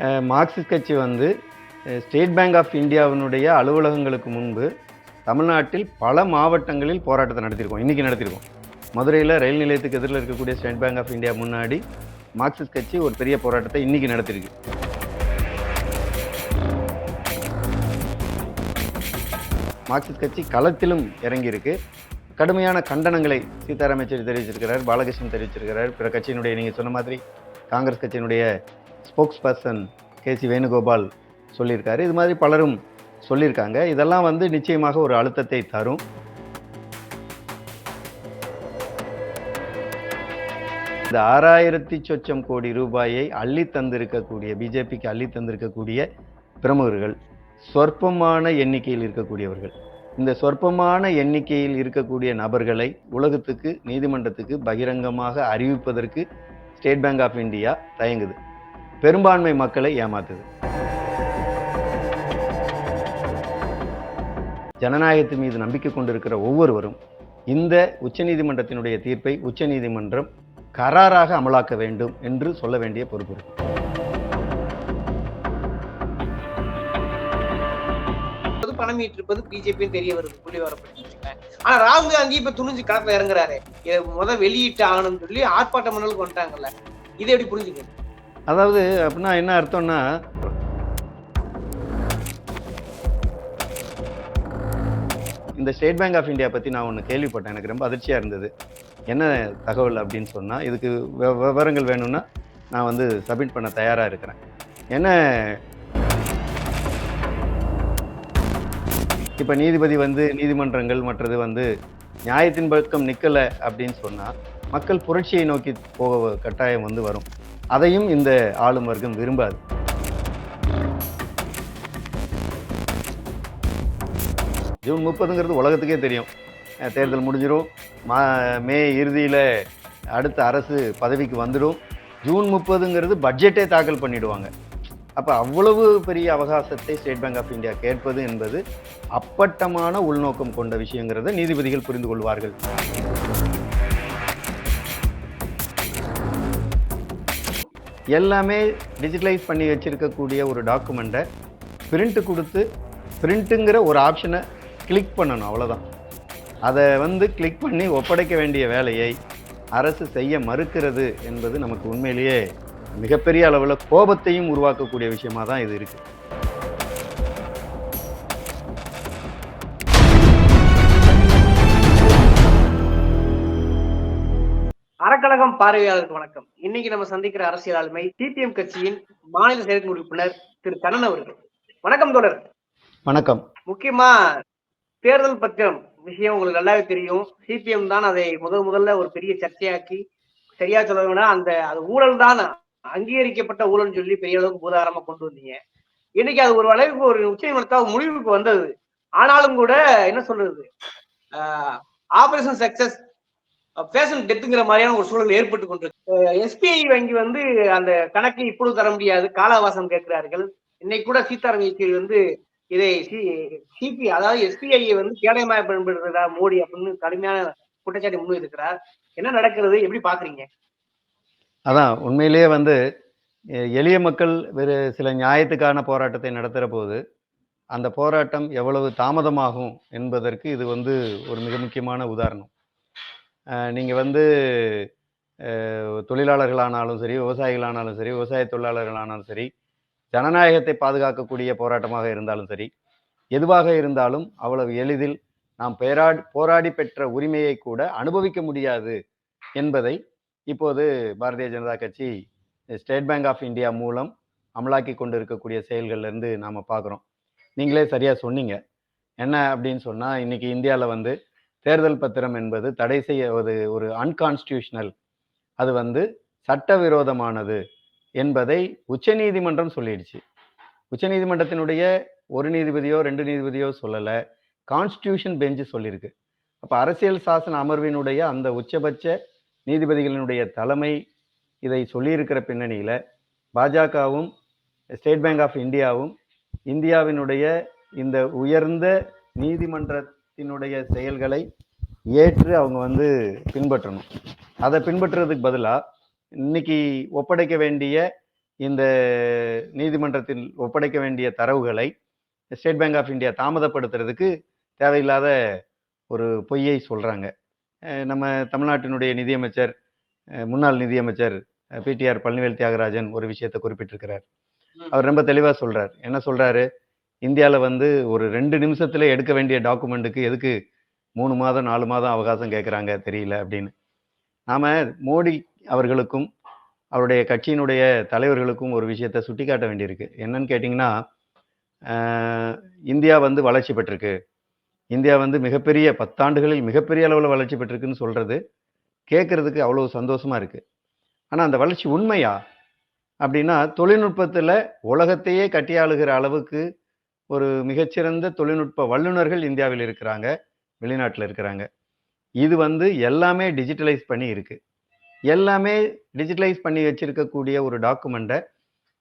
Marxist கட்சி வந்து state bank of இந்தியாவினுடைய அலுவலகங்களுக்கு முன்பு தமிழ்நாட்டில் பல மாவட்டங்களில் போராட்டத்தை நடத்தியிருக்கோம். இன்றைக்கி நடத்தியிருக்கோம். மதுரையில் ரயில் நிலையத்துக்கு எதிரில் இருக்கக்கூடிய ஸ்டேட் பேங்க் ஆஃப் இந்தியா முன்னாடி மார்க்சிஸ்ட் கட்சி ஒரு பெரிய போராட்டத்தை இன்றைக்கி நடத்தியிருக்கு. மார்க்சிஸ்ட் கட்சி களத்திலும் இறங்கியிருக்கு. கடுமையான கண்டனங்களை சீதாராம் யெச்சூரி தெரிவிச்சிருக்கிறார் பாலகிருஷ்ணன் தெரிவிச்சிருக்கிறார். பிற கட்சியினுடைய நீங்கள் சொன்ன மாதிரி காங்கிரஸ் கட்சியினுடைய spokesperson K C Venugopal சொல்லியிருக்காரு. இது மாதிரி பலரும் சொல்லியிருக்காங்க. இதெல்லாம் வந்து நிச்சயமாக ஒரு அழுத்தத்தை தரும். இந்த ஆறாயிரத்தி சொச்சம் கோடி ரூபாயை அள்ளி தந்திருக்கக்கூடிய பிஜேபிக்கு அள்ளி தந்திருக்கக்கூடிய பிரமுகர்கள் சொற்பமான எண்ணிக்கையில் இருக்கக்கூடியவர்கள். இந்த சொற்பமான எண்ணிக்கையில் இருக்கக்கூடிய நபர்களை உலகத்துக்கு நீதிமன்றத்துக்கு பகிரங்கமாக அறிவிப்பதற்கு ஸ்டேட் பேங்க் ஆஃப் இந்தியா தயங்குது. பெரும்பான்மை மக்களை ஏமாத்துது. ஜனநாயகத்தின் மீது நம்பிக்கை கொண்டிருக்கிற ஒவ்வொருவரும் இந்த உச்சநீதிமன்றத்தினுடைய தீர்ப்பை உச்சநீதிமன்றம் கராராக அமலாக்க வேண்டும் என்று சொல்ல வேண்டிய பொறுப்பு பணம் ஈட்டிருப்பது பிஜேபி தெரிய வருது புள்ளி வரப்பட்டு ஆனா ராகுல் காந்தி இப்ப துணிஞ்சு களத்துல இறங்குறாரு. இதை முத வெளியிட்டு ஆகணும்னு சொல்லி ஆர்ப்பாட்டம் பண்ணலும் கொண்டாங்கல்ல இதை எப்படி புரிஞ்சுக்கணும்? அதாவது அப்படின்னா என்ன அர்த்தம்னா இந்த ஸ்டேட் பேங்க் ஆஃப் இந்தியா பற்றி நான் ஒன்று கேள்விப்பட்டேன். எனக்கு ரொம்ப அதிர்ச்சியாக இருந்தது. என்ன தகவல் அப்படின்னு சொன்னால் இதுக்கு விவரங்கள் வேணும்னா நான் வந்து சப்மிட் பண்ண தயாராக இருக்கிறேன். என்ன இப்போ நீதிபதி வந்து நீதிமன்றங்கள் மற்றது வந்து நியாயத்தின் பக்கம் நிற்கலை அப்படின்னு சொன்னால் மக்கள் புரட்சியை நோக்கி போக கட்டாயம் வந்து வரும். அதையும் இந்த ஆளும் வர்க்கம் விரும்பாது. ஜூன் முப்பதுங்கிறது உலகத்துக்கே தெரியும். தேர்தல் முடிஞ்சிடும் மா மே இறுதியில் அடுத்த அரசு பதவிக்கு வந்துடும். ஜூன் முப்பதுங்கிறது பட்ஜெட்டே தாக்கல் பண்ணிடுவாங்க. அப்போ அவ்வளவு பெரிய அவகாசத்தை ஸ்டேட் பேங்க் ஆஃப் இந்தியா கேட்பது என்பது அப்பட்டமான உள்நோக்கம் கொண்ட விஷயங்கிறத நீதிபதிகள் புரிந்து கொள்வார்கள். எல்லாமே டிஜிட்டலைஸ் பண்ணி வச்சுருக்கக்கூடிய ஒரு டாக்குமெண்ட்டை பிரிண்ட்டு கொடுத்து பிரிண்ட்டுங்கிற ஒரு ஆப்ஷனை கிளிக் பண்ணணும் அவ்வளோதான் அதை வந்து கிளிக் பண்ணி ஒப்படைக்க வேண்டிய வேலையை அரசு செய்ய மறுக்கிறது என்பது நமக்கு உண்மையிலேயே மிகப்பெரிய அளவில் கோபத்தையும் உருவாக்கக்கூடிய விஷயமாக தான் இது இருக்குது பார்வையாளருக்கு வணக்கம். இன்னைக்கு நம்ம சந்திக்கிற அரசியல் ஆளுமை சிபிஎம் கட்சியின் மாநில செயற்குழு உறுப்பினர் திரு கண்ணன் அவர்கள். வணக்கம் தோழர். வணக்கம். முக்கியமா தேர்தல் பத்திரம் விஷயம் உங்களுக்கு நல்லாவே தெரியும். சிபிஎம் தான் அதை முதல் முதல்ல ஒரு பெரிய சர்ச்சையாக்கி சரியா சொல்ல வேணா அந்த அது ஊழல் தான் அங்கீகரிக்கப்பட்ட ஊழல்னு சொல்லி பெரிய அளவுக்கு பூதாரமா கொண்டு வந்தீங்க. இன்னைக்கு அது ஒரு அளவுக்கு ஒரு உச்சநீதிமன்றத்தால் முடிவுக்கு வந்தது. ஆனாலும் கூட என்ன சொல்றது? ஆபரேஷன் சக்சஸ் பேஷன் டெத்துங்கிற மாதிரியான ஒரு சூழல் ஏற்பட்டு கொண்டிருக்கு. எஸ்பிஐ வங்கி வந்து அந்த கணக்கை இப்பொழுது தர முடியாது. காலாவாசம் கேட்கிறார்கள். இன்னைக்கு கூட சீதாராம் யெச்சூரி வந்து இதை சிபி அதாவது எஸ்பிஐயை வந்து கேடயமாக பயன்படுத்துறதா மோடி அப்படின்னு கடுமையான குற்றச்சாட்டு முன்வைத்திருக்கிறார். என்ன நடக்கிறது? எப்படி பாக்குறீங்க அதான் உண்மையிலேயே வந்து எளிய மக்கள் வேறு சில நியாயத்துக்கான போராட்டத்தை நடத்துகிற போது அந்த போராட்டம் எவ்வளவு தாமதமாகும் என்பதற்கு இது வந்து ஒரு மிக முக்கியமான உதாரணம். நீங்கள் வந்து தொழிலாளர்களானாலும் சரி விவசாயிகளானாலும் சரி விவசாய தொழிலாளர்களானாலும் சரி ஜனநாயகத்தை பாதுகாக்கக்கூடிய போராட்டமாக இருந்தாலும் சரி எதுவாக இருந்தாலும் அவ்வளவு எளிதில் நாம் பேராடி போராடி பெற்ற உரிமையை கூட அனுபவிக்க முடியாது என்பதை இப்போது பாரதிய ஜனதா கட்சி ஸ்டேட் பேங்க் ஆஃப் இந்தியா மூலம் அமலாக்கி கொண்டு இருக்கக்கூடிய செயல்கள்லேருந்து நாம் பார்க்குறோம் நீங்களே சரியாக சொன்னீங்க. என்ன அப்படின்னு சொன்னால் இன்னைக்கு இந்தியாவில் வந்து தேர்தல் பத்திரம் என்பது தடை செய்ய ஒரு ஒரு அன்கான்ஸ்டியூஷனல் அது வந்து சட்டவிரோதமானது என்பதை உச்சநீதிமன்றம் சொல்லிடுச்சு. உச்சநீதிமன்றத்தினுடைய ஒரு நீதிபதியோ ரெண்டு நீதிபதியோ சொல்லலை. கான்ஸ்டியூஷன் பெஞ்சு சொல்லியிருக்கு அப்போ அரசியல் சாசன அமர்வினுடைய அந்த உச்சபட்ச நீதிபதிகளினுடைய தலைமை இதை சொல்லியிருக்கிற பின்னணியில் பாஜகவும் ஸ்டேட் பேங்க் ஆஃப் இந்தியாவும் இந்தியாவினுடைய இந்த உயர்ந்த நீதிமன்ற நீதிமன்றத்தினுடைய செயல்களை ஏற்று அவங்க வந்து பின்பற்றணும் அதை பின்பற்றுறதுக்கு பதிலாக இன்னைக்கு ஒப்படைக்க வேண்டிய இந்த நீதிமன்றத்தில் ஒப்படைக்க வேண்டிய தரவுகளை ஸ்டேட் பேங்க் ஆஃப் இந்தியா தாமதப்படுத்துறதுக்கு தேவையில்லாத ஒரு பொய்யை சொல்றாங்க. அ நம்ம தமிழ்நாட்டினுடைய நிதியமைச்சர், முன்னாள் நிதியமைச்சர் பிடிஆர் பழனிவேல் தியாகராஜன் ஒரு விஷயத்த குறிப்பிட்டிருக்கிறார். அவர் ரொம்ப தெளிவா சொல்றார். என்ன சொல்றாரு? இந்தியாவில் வந்து ஒரு ரெண்டு நிமிஷத்தில் எடுக்க வேண்டிய டாக்குமெண்ட்டுக்கு எதுக்கு மூணு மாதம், நாலு மாதம் அவகாசம் கேட்குறாங்க தெரியல அப்படின்னு. நாம் மோடி அவர்களுக்கும், அவருடைய கட்சியினுடைய தலைவர்களுக்கும் ஒரு விஷயத்த சுட்டிக்காட்ட வேண்டியிருக்கு. என்னன்னு கேட்டிங்கன்னா இந்தியா வந்து வளர்ச்சி பெற்றிருக்கு. இந்தியா வந்து மிகப்பெரிய பத்தாண்டுகளில் மிகப்பெரிய அளவில் வளர்ச்சி பெற்றிருக்குன்னு சொல்கிறது கேட்குறதுக்கு அவ்வளோ சந்தோஷமாக இருக்குது ஆனால் அந்த வளர்ச்சி உண்மையா? அப்படின்னா, தொழில்நுட்பத்தில் உலகத்தையே கட்டியாளுகிற அளவுக்கு ஒரு மிகச்சிறந்த தொழில்நுட்ப வல்லுனர்கள் இந்தியாவில் இருக்கிறாங்க. வெளிநாட்டில் இருக்கிறாங்க. இது வந்து எல்லாமே டிஜிட்டலைஸ் பண்ணி இருக்கு. எல்லாமே டிஜிட்டலைஸ் பண்ணி வச்சிருக்கக்கூடிய ஒரு டாக்குமெண்ட்டை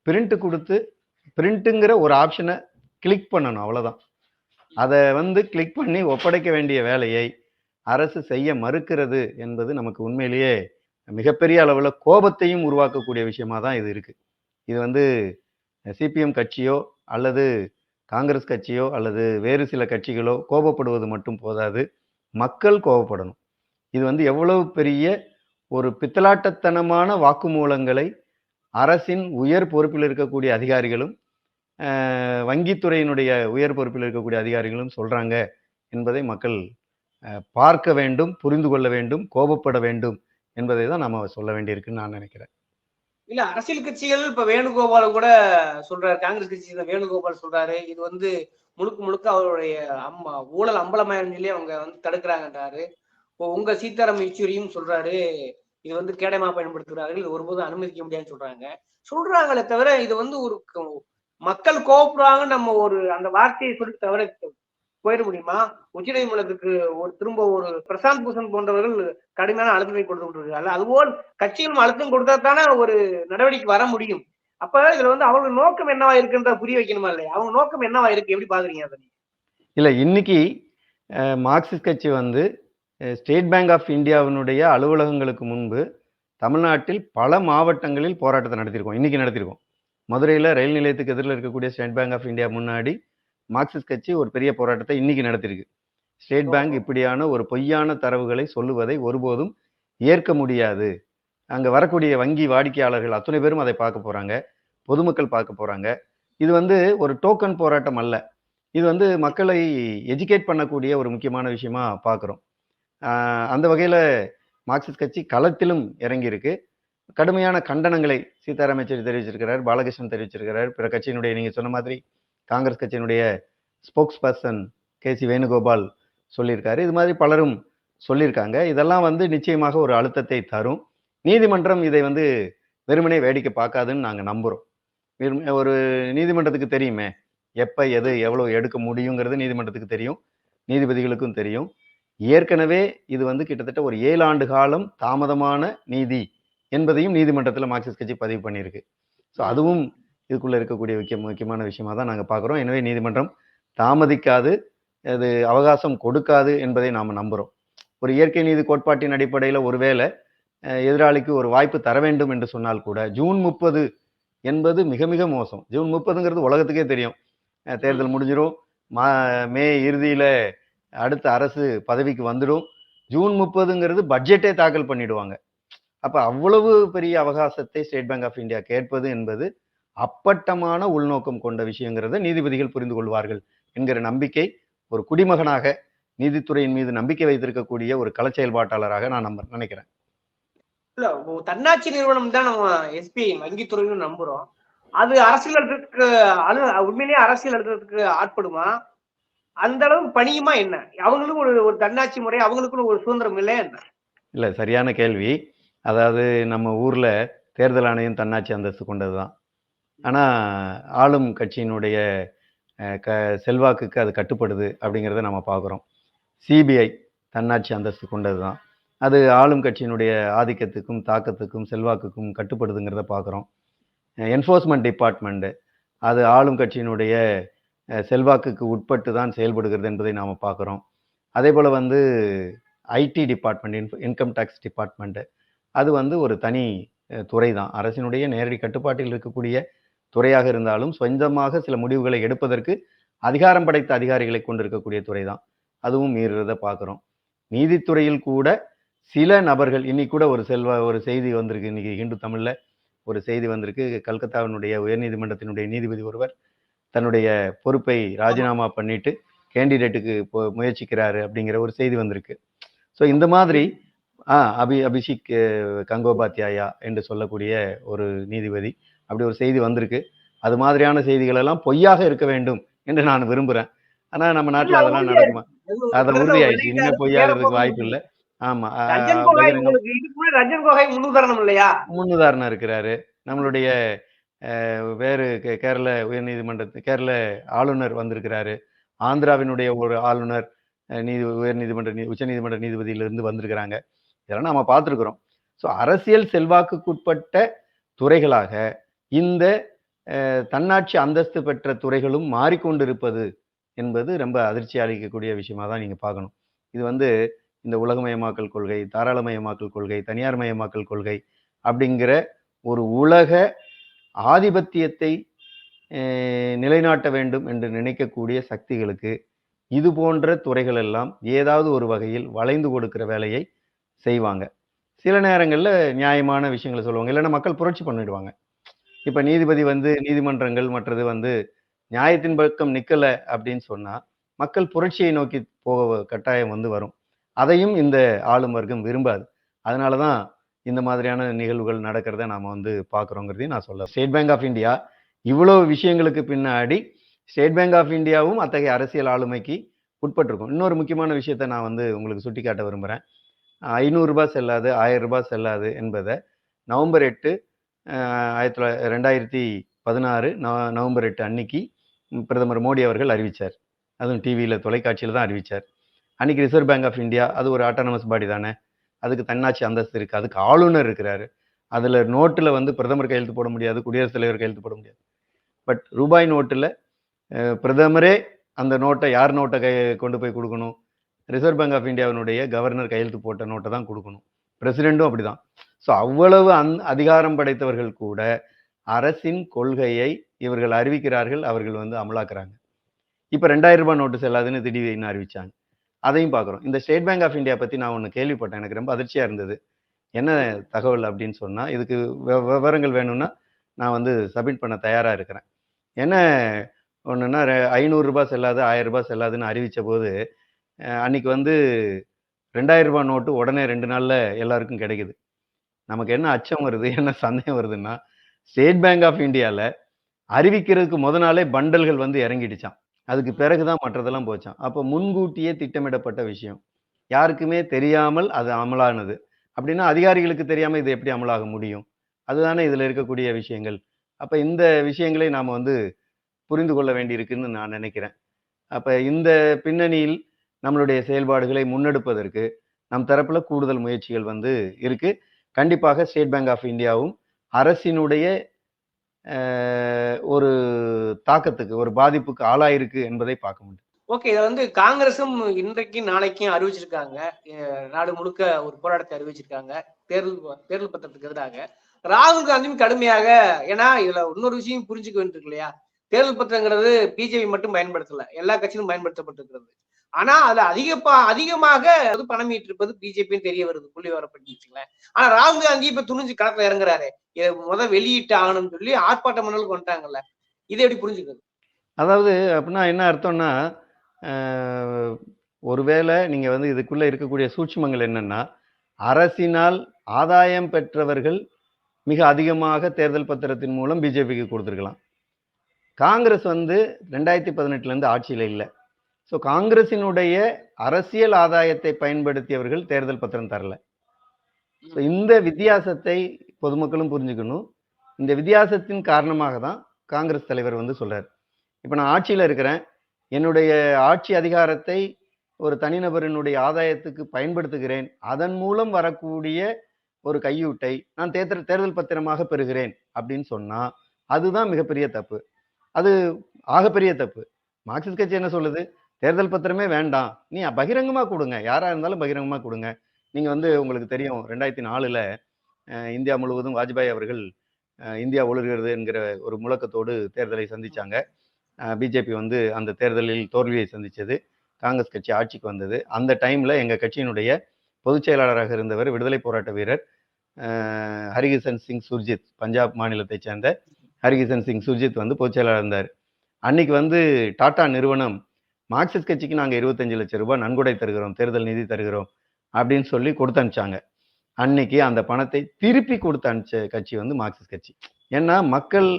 பிரிண்ட் கொடுத்து பிரிண்ட்டுங்கிற ஒரு ஆப்ஷனை கிளிக் பண்ணணும் அவ்வளோதான். அதை வந்து கிளிக் பண்ணி ஒப்படைக்க வேண்டிய வேலையை அரசு செய்ய மறுக்கிறது என்பது நமக்கு உண்மையிலேயே மிகப்பெரிய அளவில் கோபத்தையும் உருவாக்கக்கூடிய விஷயமா தான் இது இருக்குது இது வந்து சிபிஎம் கட்சியோ, அல்லது காங்கிரஸ் கட்சியோ, அல்லது வேறு சில கட்சிகளோ கோபப்படுவது மட்டும் போதாது. மக்கள் கோபப்படணும். இது வந்து எவ்வளவு பெரிய ஒரு பித்தலாட்டத்தனமான வாக்குமூலங்களை அரசின் உயர் பொறுப்பில் இருக்கக்கூடிய அதிகாரிகளும், வங்கித்துறையினுடைய உயர் பொறுப்பில் இருக்கக்கூடிய அதிகாரிகளும் சொல்கிறாங்க என்பதை மக்கள் பார்க்க வேண்டும், புரிந்து கொள்ள வேண்டும், கோபப்பட வேண்டும் என்பதை தான் நாம் சொல்ல வேண்டியிருக்குன்னு நான் நினைக்கிறேன். இல்ல அரசியல் கட்சிகள் இப்ப வேணுகோபால் கூட சொல்றாரு. காங்கிரஸ் கட்சி சேர்ந்த வேணுகோபால் சொல்றாரு. இது வந்து முழுக்க முழுக்க அவருடைய அம்மா ஊழல் அம்பலமாயிருன்னு சொல்லி அவங்க வந்து தடுக்கிறாங்கன்றாரு. இப்போ உங்க சீதாராம் யெச்சூரியும் சொல்றாரு. இது வந்து கேடயமா பயன்படுத்துகிறார்கள். இது ஒருபோதும் அனுமதிக்க முடியாதுன்னு சொல்றாங்க. சொல்றாங்களே தவிர இது வந்து ஒரு மக்கள் கோவப்படுறாங்கன்னு நம்ம ஒரு அந்த வார்த்தையை சொல்லி தவிர போயிட முடியுமா? உச்சநீதிமன்றத்துக்கு ஒரு திரும்ப ஒரு பிரசாந்த் பூஷன் போன்றவர்கள் கடுமையான அழுத்தத்தை கொடுத்து கொண்டிருக்காங்க அதுபோல் கட்சிகளும் அழுத்தம் கொடுத்தா தானே ஒரு நடவடிக்கை வர முடியும். அப்ப இதுல வந்து அவங்க நோக்கம் என்னவா இருக்குன்றத புரிய வைக்கணுமா இல்லையா? அவங்க நோக்கம் என்னவா இருக்கு? எப்படி பாக்குறீங்க அதை இல்ல இன்னைக்கு மார்க்சிஸ்ட் கட்சி வந்து ஸ்டேட் பேங்க் ஆஃப் இந்தியாவினுடைய அலுவலகங்களுக்கு முன்பு தமிழ்நாட்டில் பல மாவட்டங்களில் போராட்டத்தை நடத்தியிருக்கோம். இன்னைக்கு நடத்தியிருக்கோம். மதுரையில் ரயில் நிலையத்துக்கு எதிரில் இருக்கக்கூடிய ஸ்டேட் பேங்க் ஆஃப் இந்தியா முன்னாடி மார்க்சிஸ்ட் கட்சி ஒரு பெரிய போராட்டத்தை இன்னைக்கு நடத்தியிருக்கு. ஸ்டேட் பேங்க் இப்படியான ஒரு பொய்யான தரவுகளை சொல்லுவதை ஒருபோதும் ஏற்க முடியாது. அங்க வரக்கூடிய வங்கி வாடிக்கையாளர்கள் அத்துணை பேரும் அதை பார்க்க போறாங்க. பொதுமக்கள் பார்க்க போறாங்க. இது வந்து ஒரு டோக்கன் போராட்டம் அல்ல. இது வந்து மக்களை எஜுகேட் பண்ணக்கூடிய ஒரு முக்கியமான விஷயமா பார்க்கிறோம். அந்த வகையில மார்க்சிஸ்ட் கட்சி களத்திலும் இறங்கியிருக்கு. கடுமையான கண்டனங்களை சீதாராம் யெச்சூரி தெரிவிச்சிருக்கிறார். பாலகிருஷ்ணன் தெரிவிச்சிருக்கிறார். பிற கட்சியினுடைய நீங்க சொன்ன மாதிரி காங்கிரஸ் கட்சியினுடைய ஸ்போக்ஸ் பெர்சன் கே.சி. வேணுகோபால் சொல்லியிருக்காரு. இது மாதிரி பலரும் சொல்லியிருக்காங்க. இதெல்லாம் வந்து நிச்சயமாக ஒரு அழுத்தத்தை தரும். நீதிமன்றம் இதை வந்து வெறுமனே வேடிக்கை பார்க்காதுன்னு நாங்கள் நம்புகிறோம் ஒரு நீதிமன்றத்துக்கு தெரியுமே. எப்போ எது, எவ்வளோ எடுக்க முடியுங்கிறது நீதிமன்றத்துக்கு தெரியும். நீதிபதிகளுக்கும் தெரியும். ஏற்கனவே இது வந்து கிட்டத்தட்ட ஒரு ஏழு ஆண்டு காலம் தாமதமான நீதி என்பதையும் நீதிமன்றத்தில் மார்க்சிஸ்ட் கட்சி பதிவு பண்ணியிருக்கு. ஸோ அதுவும் இதுக்குள்ள இருக்கக்கூடிய முக்கிய முக்கியமான விஷயமா தான் நாங்க பார்க்கிறோம். எனவே நீதிமன்றம் தாமதிக்காது, அது அவகாசம் கொடுக்காது என்பதை நாம நம்புறோம். ஒரு இயற்கை நீதி கோட்பாட்டின் அடிப்படையில ஒருவேளை எதிராளிக்கு ஒரு வாய்ப்பு தர வேண்டும் என்று சொன்னால் கூட, ஜூன் 30 என்பது மிக மிக மோசம். ஜூன் 30ங்கிறது உலகத்துக்கே தெரியும். தேர்தல் முடிஞ்சிரும். மா மே இறுதியில அடுத்த அரசு பதவிக்கு வந்துடும். ஜூன் 30ங்கிறது பட்ஜெட்டே தாக்கல் பண்ணிடுவாங்க. அப்ப அவ்வளவு பெரிய அவகாசத்தை ஸ்டேட் பேங்க் ஆஃப் இந்தியா கேட்பது என்பது அப்பட்டமான உள்நோக்கம் கொண்ட விஷயங்கிறத நீதிபதிகள் புரிந்து கொள்வார்கள் என்கிற நம்பிக்கை ஒரு குடிமகனாக நீதித்துறையின் மீது நம்பிக்கை வைத்திருக்கக்கூடிய ஒரு களச் செயல்பாட்டாளராக நான் நம்ப நினைக்கிறேன். இல்ல தன்னாட்சி நிறுவனம் தான் நம்ம எஸ்பிஐ வங்கித்துறைன்னு நம்புறோம். அது அரசியல் அழுத்தத்துக்கு அழு உண்மையிலேயே அரசியல் அழுத்தத்துக்கு ஆட்படுமா? அந்த அளவு பணியுமா என்ன? அவங்களுக்கும் ஒரு ஒரு தன்னாட்சி முறை, அவங்களுக்குன்னு ஒரு சுதந்திரம் இல்லையா என்ன? இல்ல சரியான கேள்வி. அதாவது நம்ம ஊர்ல தேர்தல் ஆணையம் தன்னாட்சி அந்தஸ்து கொண்டது தான். ஆனால் ஆளும் கட்சியினுடைய க செல்வாக்குக்கு அது கட்டுப்படுது அப்படிங்கிறத நம்ம பார்க்குறோம் சிபிஐ தன்னாட்சி அந்தஸ்து கொண்டது தான். அது ஆளும் கட்சியினுடைய ஆதிக்கத்துக்கும், தாக்கத்துக்கும், செல்வாக்குக்கும் கட்டுப்படுதுங்கிறத பார்க்குறோம் என்ஃபோர்ஸ்மெண்ட் டிபார்ட்மெண்ட்டு அது ஆளும் கட்சியினுடைய செல்வாக்குக்கு உட்பட்டு தான் செயல்படுகிறது என்பதை நாம் பார்க்குறோம் அதே போல் வந்து ஐடி டிபார்ட்மெண்ட், இன்ஃப் இன்கம் டேக்ஸ் டிபார்ட்மெண்ட்டு அது வந்து ஒரு தனி துறை தான் அரசினுடைய நேரடி கட்டுப்பாட்டில் இருக்கக்கூடிய துறையாக இருந்தாலும் சொந்தமாக சில முடிவுகளை எடுப்பதற்கு அதிகாரம் படைத்த அதிகாரிகளை கொண்டிருக்கக்கூடிய துறை தான் அதுவும் மீறுறத பார்க்குறோம். நீதித்துறையில் கூட சில நபர்கள் இன்னைக்கு கூட ஒரு செல்வ ஒரு செய்தி வந்திருக்கு. இன்னைக்கு ஹிந்து தமிழில் ஒரு செய்தி வந்திருக்கு. கல்கத்தாவினுடைய உயர்நீதிமன்றத்தினுடைய நீதிபதி ஒருவர் தன்னுடைய பொறுப்பை ராஜினாமா பண்ணிட்டு கேண்டிடேட்டுக்கு இப்போ முயற்சிக்கிறாரு அப்படிங்கிற ஒரு செய்தி வந்திருக்கு. ஸோ இந்த மாதிரி ஆ அபி அபிஷேக் கங்கோபாத்தியாயா கங்கோபாத்யாயா என்று சொல்லக்கூடிய ஒரு நீதிபதி அப்படி ஒரு செய்தி வந்திருக்கு. அது மாதிரியான செய்திகள் எல்லாம் பொய்யாக இருக்க வேண்டும் என்று நான் விரும்புறேன். ஆனா நம்ம நாட்டுல அதெல்லாம் நடக்குமா? அது உறுதியாயிடுச்சு. இனிமே பொய்யாகிறதுக்கு வாய்ப்பு. இல்லை ஆமா முன்னுதாரணம் இல்லையா? முன்னுதாரணம் இருக்கிறாரு. நம்மளுடைய வேறு கேரள உயர்நீதிமன்றத்து கேரள ஆளுநர் வந்திருக்கிறாரு. ஆந்திராவினுடைய ஒரு ஆளுநர் நீதி உயர்நீதிமன்ற நீ உச்சநீதிமன்ற நீதிபதியிலிருந்து வந்திருக்கிறாங்க. இதெல்லாம் நம்ம பார்த்துருக்குறோம். ஸோ அரசியல் செல்வாக்குக்குட்பட்ட துறைகளாக இந்த தன்னாட்சி அந்தஸ்து பெற்ற துறைகளும் மாறிக்கொண்டிருப்பது என்பது ரொம்ப அதிர்ச்சி அளிக்கக்கூடிய விஷயமா தான் நீங்கள் பார்க்கணும். இது வந்து இந்த உலகமயமாக்கல் கொள்கை தாராளமயமாக்கல் கொள்கை தனியார் மயமாக்கல் கொள்கை அப்படிங்கிற ஒரு உலக ஆதிபத்தியத்தை நிலைநாட்ட வேண்டும் என்று நினைக்கக்கூடிய சக்திகளுக்கு இது போன்ற துறைகள் எல்லாம் ஏதாவது ஒரு வகையில் வளைந்து கொடுக்கிற வேலையை செய்வாங்க. சில நேரங்களில் நியாயமான விஷயங்களை சொல்லுவாங்க. இல்லைன்னா மக்கள் புரட்சி பண்ணிடுவாங்க. இப்போ நீதிபதி வந்து நீதிமன்றங்கள் மற்றது வந்து நியாயத்தின் பக்கம் நிக்கல அப்படின்னு சொன்னா மக்கள் புரட்சியை நோக்கி போக கட்டாயம் வந்து வரும். அதையும் இந்த ஆளும் வர்க்கம் விரும்பாது. அதனால தான் இந்த மாதிரியான நிகழ்வுகள் நடக்கிறத நாம வந்து பார்க்குறோங்கிறதையும் நான் சொல்ல ஸ்டேட் பேங்க் ஆஃப் இந்தியா இவ்வளவு விஷயங்களுக்கு பின்னாடி ஸ்டேட் பேங்க் ஆஃப் இந்தியாவும் அத்தகைய அரசியல் ஆளுமைக்கு உட்பட்டிருக்கும். இன்னொரு முக்கியமான விஷயத்தை நான் வந்து உங்களுக்கு சுட்டிக்காட்ட விரும்புகிறேன் ஐநூறுரூபா செல்லாது ஆயிரம் ரூபாய் செல்லாது என்பதை நவம்பர் எட்டு ஆயிரத்தி தொள்ளாயிரத்தி ரெண்டாயிரத்தி பதினாறு நவ- நவம்பர் எட்டு அன்னைக்கு பிரதமர் மோடி அவர்கள் அறிவிச்சார். அதுவும் டிவியில் தொலைக்காட்சியில் தான் அறிவிச்சார். அன்னைக்கு ரிசர்வ் பேங்க் ஆஃப் இந்தியா அது ஒரு ஆட்டானமஸ் பாடி தானே. அதுக்கு தன்னாட்சி அந்தஸ்து இருக்குது அதுக்கு ஆளுநர் இருக்கிறாரு. அதில் நோட்டில் வந்து பிரதமர் கையெழுத்து போட முடியாது குடியரசுத் தலைவர் கையெழுத்து போட முடியாது. பட் ரூபாய் நோட்டில் பிரதமரே அந்த நோட்டை யார் நோட்டை கை கொண்டு போய் கொடுக்கணும்? ரிசர்வ் பேங்க் ஆஃப் இந்தியாவினுடைய கவர்னர் கையெழுத்து போட்ட நோட்டை தான் கொடுக்கணும். பிரசிடெண்ட்டும் அப்படிதான். ஸோ அவ்வளவு அந் அதிகாரம் படைத்தவர்கள் கூட அரசின் கொள்கையை இவர்கள் அறிவிக்கிறார்கள் அவர்கள் வந்து அமலாக்குறாங்க. இப்போ ரெண்டாயிரம் ரூபாய் நோட்டு செல்லாதுன்னு திடீர்னு அறிவிச்சாங்க. அதையும் பார்க்குறோம். இந்த ஸ்டேட் பேங்க் ஆஃப் இந்தியா பற்றி நான் ஒன்று கேள்விப்பட்டேன். எனக்கு ரொம்ப அதிர்ச்சியாக இருந்தது. என்ன தகவல் அப்படின்னு சொன்னால் இதுக்கு விவரங்கள் வேணும்னா நான் வந்து சப்மிட் பண்ண தயாராக இருக்கிறேன். என்ன ஒன்றுன்னா ஐநூறுரூபா செல்லாது ஆயிரம் ரூபாய் செல்லாதுன்னு அறிவித்த போது அன்னைக்கு வந்து ரெண்டாயிரம் ரூபாய் நோட்டு உடனே ரெண்டு நாளில் எல்லாருக்கும் கிடைக்குது. நமக்கு என்ன அச்சம் வருது என்ன சந்தேகம் வருதுன்னா ஸ்டேட் பேங்க் ஆஃப் இந்தியாவில் அறிவிக்கிறதுக்கு முத நாளே பண்டல்கள் வந்து இறங்கிடுச்சான் அதுக்கு பிறகுதான் மற்றதெல்லாம் போச்சான் அப்போ முன்கூட்டியே திட்டமிடப்பட்ட விஷயம். யாருக்குமே தெரியாமல் அது அமலானது. அப்படின்னா அதிகாரிகளுக்கு தெரியாம இது எப்படி அமலாக முடியும்? அதுதானே இதுல இருக்கக்கூடிய விஷயங்கள். அப்ப இந்த விஷயங்களை நாம வந்து புரிந்து கொள்ள வேண்டியிருக்குன்னு நான் நினைக்கிறேன். அப்ப இந்த பின்னணியில் நம்மளுடைய செயல்பாடுகளை முன்னெடுப்பதற்கு நம் தரப்புல கூடுதல் முயற்சிகள் வந்து இருக்கு. கண்டிப்பாக ஸ்டேட் பேங்க் ஆஃப் இந்தியாவும் அரசினுடைய ஒரு தாக்கத்துக்கு ஒரு பாதிப்புக்கு ஆளாயிருக்கு என்பதை பார்க்க முடியும். ஓகே இதை வந்து காங்கிரசும் இன்றைக்கு நாளைக்கும் அறிவிச்சிருக்காங்க. நாடு முழுக்க ஒரு போராட்டத்தை அறிவிச்சிருக்காங்க. தேர்தல் தேர்தல் பத்திரத்துக்கு எதிராக. ராகுல் காந்தியும் கடுமையாக ஏன்னா இதுல இன்னொரு விஷயம் புரிஞ்சுக்க வேண்டியிருக்கு இல்லையா? தேர்தல் பத்திரங்கிறது பிஜேபி மட்டும் பயன்படுத்தல. எல்லா கட்சியிலும் பயன்படுத்தப்பட்டிருக்கிறது. ஆனா அதுல அதிகப்பா அதிகமாக அது பணம் ஈட்டிருப்பது பிஜேபின்னு தெரிய வருது. புள்ளி வரப்பட்டு வச்சுங்களேன் ஆனா ராகுல் காந்தி இப்ப துணிஞ்சு களத்துல இறங்குறாரு. இதை முத வெளியிட்டு ஆகணும்னு சொல்லி ஆர்ப்பாட்டம் பண்ணலுக்கு வந்துட்டாங்கல்ல இதை எப்படி புரிஞ்சுக்கிறது? அதாவது அப்படின்னா என்ன அர்த்தம்னா ஒருவேளை நீங்க வந்து இதுக்குள்ள இருக்கக்கூடிய சூட்சுமங்கள் என்னன்னா அரசினால் ஆதாயம் பெற்றவர்கள் மிக அதிகமாக தேர்தல் பத்திரத்தின் மூலம் பிஜேபிக்கு கொடுத்துருக்கலாம். காங்கிரஸ் வந்து ரெண்டாயிரத்தி பதினெட்டுல இருந்து ஆட்சியில இல்லை. ஸோ காங்கிரசினுடைய அரசியல் ஆதாயத்தை பயன்படுத்தியவர்கள் தேர்தல் பத்திரம் தரல. ஸோ இந்த வித்தியாசத்தை பொதுமக்களும் புரிஞ்சுக்கணும். இந்த வித்தியாசத்தின் காரணமாக தான் காங்கிரஸ் தலைவர் வந்து சொல்றாரு. இப்போ நான் ஆட்சியில் இருக்கிறேன். என்னுடைய ஆட்சி அதிகாரத்தை ஒரு தனிநபரினுடைய ஆதாயத்துக்கு பயன்படுத்துகிறேன். அதன் மூலம் வரக்கூடிய ஒரு கையூட்டை நான் தேர்தல் தேர்தல் பத்திரமாக பெறுகிறேன் அப்படின்னு சொன்னா அதுதான் மிகப்பெரிய தப்பு. அது ஆகப்பெரிய தப்பு. மார்க்சிஸ்ட் கட்சி என்ன சொல்லுது? தேர்தல் பத்திரமே வேண்டாம். நீ பகிரங்கமாக கொடுங்க. யாராக இருந்தாலும் பகிரங்கமாக கொடுங்க. நீங்கள் வந்து உங்களுக்கு தெரியும் ரெண்டாயிரத்தி நாலில் இந்தியா முழுவதும் வாஜ்பாய் அவர்கள் இந்தியா ஒழுகிறது என்கிற ஒரு முழக்கத்தோடு தேர்தலை சந்தித்தாங்க பிஜேபி வந்து அந்த தேர்தலில் தோல்வியை சந்தித்தது காங்கிரஸ் கட்சி ஆட்சிக்கு வந்தது. அந்த டைமில் எங்கள் கட்சியினுடைய பொதுச் செயலாளராக இருந்தவர் விடுதலை போராட்ட வீரர் ஹரிகிருஷ்ணன் சிங் சுர்ஜித் பஞ்சாப் மாநிலத்தைச் சேர்ந்த ஹரிகிஷன் சிங் சுர்ஜித் வந்து பொதுச்செயலாளர் இருந்தார். அன்னைக்கு வந்து டாடா நிறுவனம் மார்க்சிஸ்ட் கட்சிக்கு நாங்கள் இருபத்தஞ்சு லட்சம் ரூபாய் நன்கொடை தருகிறோம் தேர்தல் நிதி தருகிறோம் அப்படின்னு சொல்லி கொடுத்து அனுப்பிச்சாங்க. அன்னைக்கு அந்த பணத்தை திருப்பி கொடுத்து அனுப்பிச்ச கட்சி வந்து மார்க்சிஸ்ட் கட்சி. ஏன்னா மக்கள்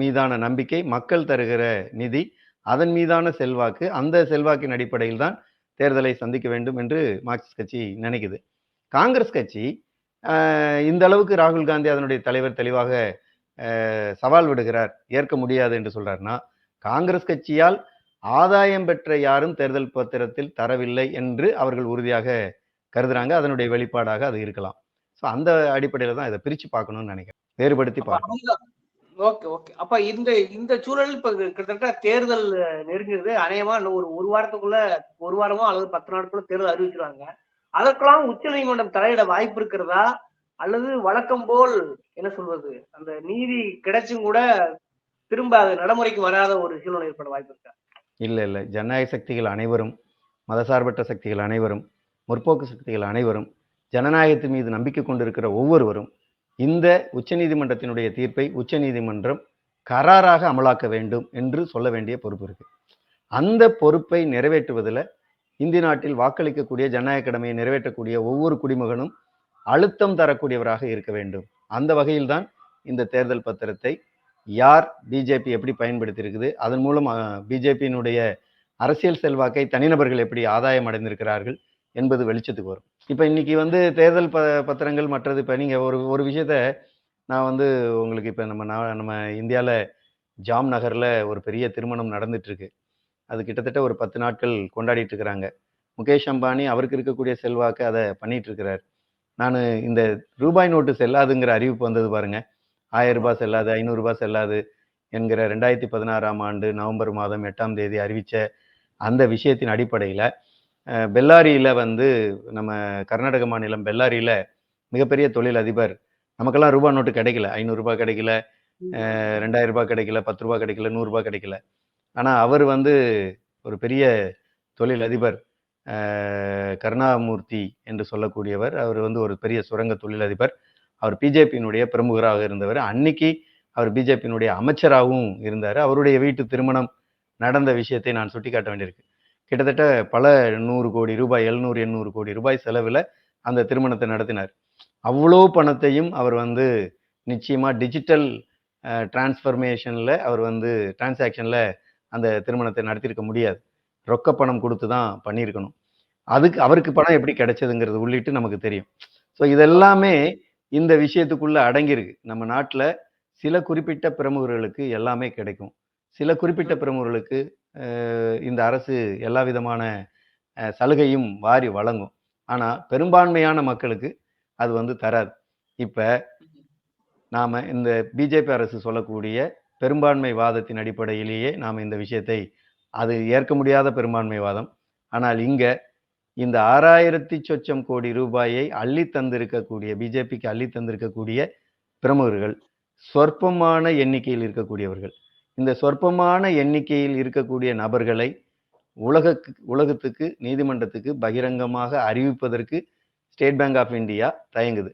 மீதான நம்பிக்கை மக்கள் தருகிற நிதி அதன் மீதான செல்வாக்கு அந்த செல்வாக்கின் அடிப்படையில் தான் தேர்தலை சந்திக்க வேண்டும் என்று மார்க்சிஸ்ட் கட்சி நினைக்குது. காங்கிரஸ் கட்சி இந்த அளவுக்கு ராகுல் காந்தி அதனுடைய தலைவர் தெளிவாக சவால் விடுகிறார். ஏற்க முடியாது என்று சொல்றாருன்னா காங்கிரஸ் கட்சியால் ஆதாயம் பெற்ற யாரும் தேர்தல் பத்திரத்தில் தரவில்லை என்று அவர்கள் உறுதியாக கருதுறாங்க. அதனுடைய வெளிப்பாடாக அது இருக்கலாம். ஸோ அந்த அடிப்படையில் தான் இதை பிரித்து பார்க்கணும்னு நினைக்கிறேன். வேறுபடுத்தி பார்க்கணும். Okay okay. அப்ப இந்த இந்த சூழல் இப்ப கிட்டத்தட்ட தேர்தல் நெருங்குது அநேகமா ஒரு ஒரு வாரத்துக்குள்ள ஒரு வாரமோ அல்லது பத்து நாட்களுக்குள்ள தேர்தல் அறிவிச்சிருவாங்க அதற்கெல்லாம் உச்ச நீதிமன்றம் தலையிட வாய்ப்பு இருக்கிறதா? அல்லது வழக்கம் போல் என்ன சொல்வது அந்த நீதி கிடைச்சும் கூட திரும்ப அது நடைமுறைக்கு வராத ஒரு சூழ்நிலை ஏற்பட வாய்ப்பு இருக்கா? இல்லை இல்லை. ஜனநாயக சக்திகள் அனைவரும் மதசார்பற்ற சக்திகள் அனைவரும் முற்போக்கு சக்திகள் அனைவரும் ஜனநாயகத்தின் மீது நம்பிக்கை கொண்டிருக்கிற ஒவ்வொருவரும் இந்த உச்சநீதிமன்றத்தினுடைய தீர்ப்பை உச்சநீதிமன்றம் கராராக அமலாக்க வேண்டும் என்று சொல்ல வேண்டிய பொறுப்பு இருக்கு. அந்த பொறுப்பை நிறைவேற்றுவதில் இந்திய நாட்டில் வாக்களிக்கக்கூடிய ஜனநாயக கடமையை நிறைவேற்றக்கூடிய ஒவ்வொரு குடிமகனும் அழுத்தம் தரக்கூடியவராக இருக்க வேண்டும். அந்த வகையில்தான் இந்த தேர்தல் பத்திரத்தை யார் பிஜேபி எப்படி பயன்படுத்தி இருக்குது அதன் மூலம் பிஜேபியினுடைய அரசியல் செல்வாக்கை தனிநபர்கள் எப்படி ஆதாயம் அடைந்திருக்கிறார்கள் என்பது வெளிச்சத்துக்கு வரும். இப்போ இன்னைக்கு வந்து தேர்தல் ப பத்திரங்கள் மற்றது இப்போ நீங்கள் ஒரு ஒரு விஷயத்த நான் வந்து உங்களுக்கு இப்போ நம்ம நான் நம்ம இந்தியாவில் ஜாம் நகரில் ஒரு பெரிய திருமணம் நடந்துட்டுருக்கு. அது கிட்டத்தட்ட ஒரு பத்து நாட்கள் கொண்டாடிட்டு இருக்கிறாங்க முகேஷ் அம்பானி அவருக்கு இருக்கக்கூடிய செல்வாக்கு அதை பண்ணிட்டு இருக்கிறார் நான் இந்த ரூபாய் நோட்டு செல்லாதுங்கிற அறிவிப்பு வந்தது பாருங்க. ஆயிரம் ரூபாய் செல்லாது ஐநூறு ரூபாய் செல்லாது என்கிற ரெண்டாயிரத்தி பதினாறாம் ஆண்டு நவம்பர் மாதம் எட்டாம் தேதி அறிவித்த அந்த விஷயத்தின் அடிப்படையில் பெல்லாரியில் வந்து நம்ம கர்நாடக மாநிலம் பெல்லாரியில் மிகப்பெரிய தொழில் அதிபர் நமக்கெல்லாம் ரூபாய் நோட்டு கிடைக்கல. ஐநூறுரூபா கிடைக்கல ரெண்டாயிரம் ரூபாய் கிடைக்கல பத்து ரூபாய் கிடைக்கல நூறுரூபா கிடைக்கல. ஆனால் அவர் வந்து ஒரு பெரிய தொழில் அதிபர் கருணாமூர்த்தி என்று சொல்லக்கூடியவர். அவர் வந்து ஒரு பெரிய சுரங்க தொழிலதிபர். அவர் பிஜேபியினுடைய பிரமுகராக இருந்தவர். அன்னைக்கு அவர் பிஜேபியினுடைய அமைச்சராகவும் இருந்தார். அவருடைய வீட்டு திருமணம் நடந்த விஷயத்தை நான் சுட்டிக்காட்ட வேண்டியிருக்கு. கிட்டத்தட்ட பல நூறு கோடி ரூபாய் எழுநூறு எண்ணூறு கோடி ரூபாய் செலவில் அந்த திருமணத்தை நடத்தினார். அவ்வளோ பணத்தையும் அவர் வந்து நிச்சயமாக டிஜிட்டல் டிரான்ஸ்ஃபர்மேஷனில் அவர் வந்து டிரான்சாக்ஷனில் அந்த திருமணத்தை நடத்தியிருக்க முடியாது. ரொக்க பணம் கொடுத்து தான் பண்ணியிருக்கணும். அதுக்கு அவருக்கு பணம் எப்படி கிடைச்சதுங்கிறது உள்ளிட்டு நமக்கு தெரியும். ஸோ இதெல்லாமே இந்த விஷயத்துக்குள்ள அடங்கியிருக்கு. நம்ம நாட்டில் சில குறிப்பிட்ட பிரமுகர்களுக்கு எல்லாமே கிடைக்கும். சில குறிப்பிட்ட பிரமுகர்களுக்கு இந்த அரசு எல்லா விதமான சலுகையும் வாரி வழங்கும். ஆனால் பெரும்பான்மையான மக்களுக்கு அது வந்து தராது. இப்போ நாம் இந்த பிஜேபி அரசு சொல்லக்கூடிய பெரும்பான்மை வாதத்தின் அடிப்படையிலேயே நாம் இந்த விஷயத்தை அது ஏற்க முடியாத பெரும்பான்மைவாதம். ஆனால் இங்கே இந்த ஆறாயிரத்தி சொச்சம் கோடி ரூபாயை அள்ளி தந்திருக்கக்கூடிய பிஜேபிக்கு அள்ளி தந்திருக்கக்கூடிய பிரமுகர்கள் சொற்பமான எண்ணிக்கையில் இருக்கக்கூடியவர்கள். இந்த சொற்பமான எண்ணிக்கையில் இருக்கக்கூடிய நபர்களை உலகக்கு உலகத்துக்கு நீதிமன்றத்துக்கு பகிரங்கமாக அறிவிப்பதற்கு ஸ்டேட் பேங்க் ஆஃப் இந்தியா தயங்குது.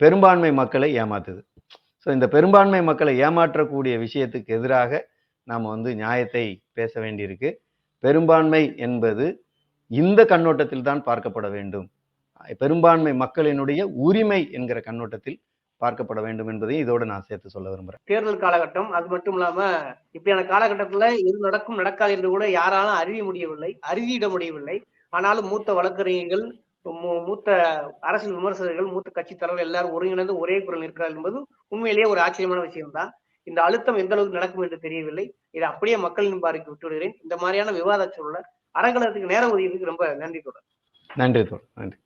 பெரும்பான்மை மக்களை ஏமாத்துது. ஸோ இந்த பெரும்பான்மை மக்களை ஏமாற்றக்கூடிய விஷயத்துக்கு எதிராக நாம் வந்து நியாயத்தை பேச வேண்டியிருக்கு. பெரும்பான்மை என்பது இந்த கண்ணோட்டத்தில் தான் பார்க்கப்பட வேண்டும். பெரும்பான்மை மக்களினுடைய உரிமை என்கிற கண்ணோட்டத்தில் பார்க்கப்பட வேண்டும் என்பதையும் இதோடு நான் சேர்த்து சொல்ல விரும்புகிறேன் தேர்தல் காலகட்டம் அது மட்டும் இல்லாம இப்படியான காலகட்டத்துல எது நடக்கும் நடக்காது என்று கூட யாராலும் அறிய முடியவில்லை அறிவியிட முடியவில்லை. ஆனாலும் மூத்த வழக்கறிஞர்கள் மூ- மூத்த அரசியல் விமர்சகர்கள் மூத்த கட்சி தலைவர் எல்லாரும் ஒருங்கிணைந்து ஒரே குரல் இருக்கிறார் என்பது உண்மையிலேயே ஒரு ஆச்சரியமான விஷயம்தான். இந்த அழுத்தம் எந்த அளவுக்கு நடக்கும் என்று தெரியவில்லை. இதை அப்படியே மக்களின் பார்வைக்கு விட்டு விடுகிறேன். இந்த மாதிரியான விவாத சூழலை அறங்கலத்துக்கு நேரம் ஒதுக்கிறதுக்கு ரொம்ப நன்றி தொடர் நன்றி தோழர். நன்றி.